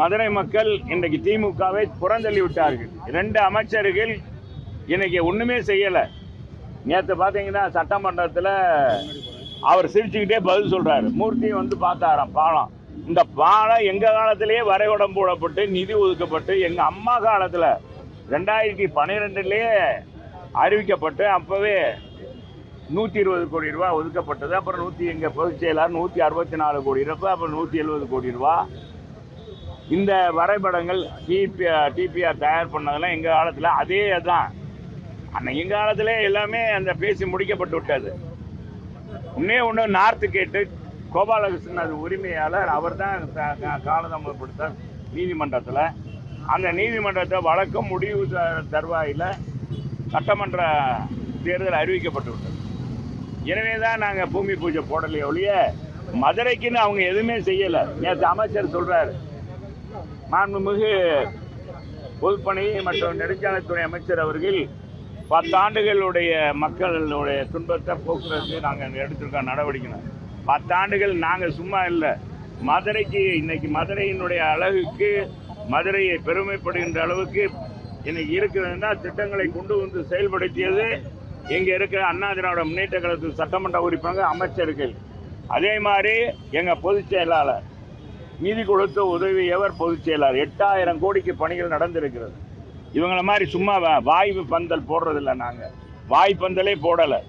மதுரை மக்கள் இன்றைக்கு திமுகவை புறந்தள்ளி விட்டார்கள் ரெண்டு அமைச்சர்கள் இன்னைக்கு ஒன்றுமே செய்யலை. நேற்று பார்த்தீங்கன்னா சட்டமன்றத்தில் அவர் சிரிச்சுக்கிட்டே பதில் சொல்கிறாரு மூர்த்தி வந்து பார்த்தாராம் பாலம். இந்த பாலம் எங்கள் காலத்திலேயே வரைகுடம் போடப்பட்டு நிதி ஒதுக்கப்பட்டு எங்கள் அம்மா காலத்தில் ரெண்டாயிரத்தி பன்னிரெண்டுலேயே அறிவிக்கப்பட்டு அப்போவே நூற்றி இருபது கோடி ரூபாய் ஒதுக்கப்பட்டது. அப்புறம் நூற்றி எங்கள் பொதுச் செயலாளர் நூற்றி அறுபத்தி நாலு கோடி ரூபா அப்புறம் நூற்றி எழுபது கோடி ரூபா. இந்த வரைபடங்கள் டிபி டிபிஆர் தயார் பண்ணதெல்லாம் எங்கள் காலத்தில் அதே தான். ஆனால் எங்கள் காலத்தில் எல்லாமே அந்த பேசி முடிக்கப்பட்டு விட்டது. இன்னே ஒன்று நார்த்து கேட்டு கோபாலகிருஷ்ணன் அது உரிமையாளர் அவர் தான் காலதாமதப்படுத்தார் நீதிமன்றத்தில். அந்த நீதிமன்றத்தை வழக்கம் முடிவு த- தருவாயில் சட்டமன்ற தேர்தல் அறிவிக்கப்பட்டு விட்டது. எனவே தான் நாங்கள் பூமி பூஜை போடலையே ஒழிய மதுரைக்குன்னு அவங்க எதுவுமே செய்யலை. நேற்று அமைச்சர் சொல்கிறாரு மாண்புமிகு பொதுப்பணி மற்றும் நெடுஞ்சாலைத்துறை அமைச்சர் அவர்கள் பத்தாண்டுகளுடைய மக்களுடைய துன்பத்தை போக்குவரத்து நாங்கள் எடுத்திருக்கோம் நடவடிக்கை பத்தாண்டுகள் நாங்கள் சும்மா இல்லை. மதுரைக்கு இன்னைக்கு மதுரையினுடைய அழகுக்கு மதுரையை பெருமைப்படுகின்ற அளவுக்கு இன்னைக்கு இருக்கிறதுனா திட்டங்களை கொண்டு வந்து செயல்படுத்தியது. இங்கே இருக்கிற அண்ணா திராவிட முன்னேற்ற கழகத்து சட்டமன்ற உறுப்பினர்கள் அமைச்சர்கள். அதே மாதிரி எங்கள் பொதுச் செயலாளர் நிதி கொடுத்த உதவியவர் பொதுச் செயலாளர்? எட்டாயிரம் கோடிக்கு பணிகள் நடந்திருக்கிறது. இவங்களை மாதிரி சும்மா வாய்வு பந்தல் போடுறதில்ல நாங்கள் வாய் பந்தலே போடலை.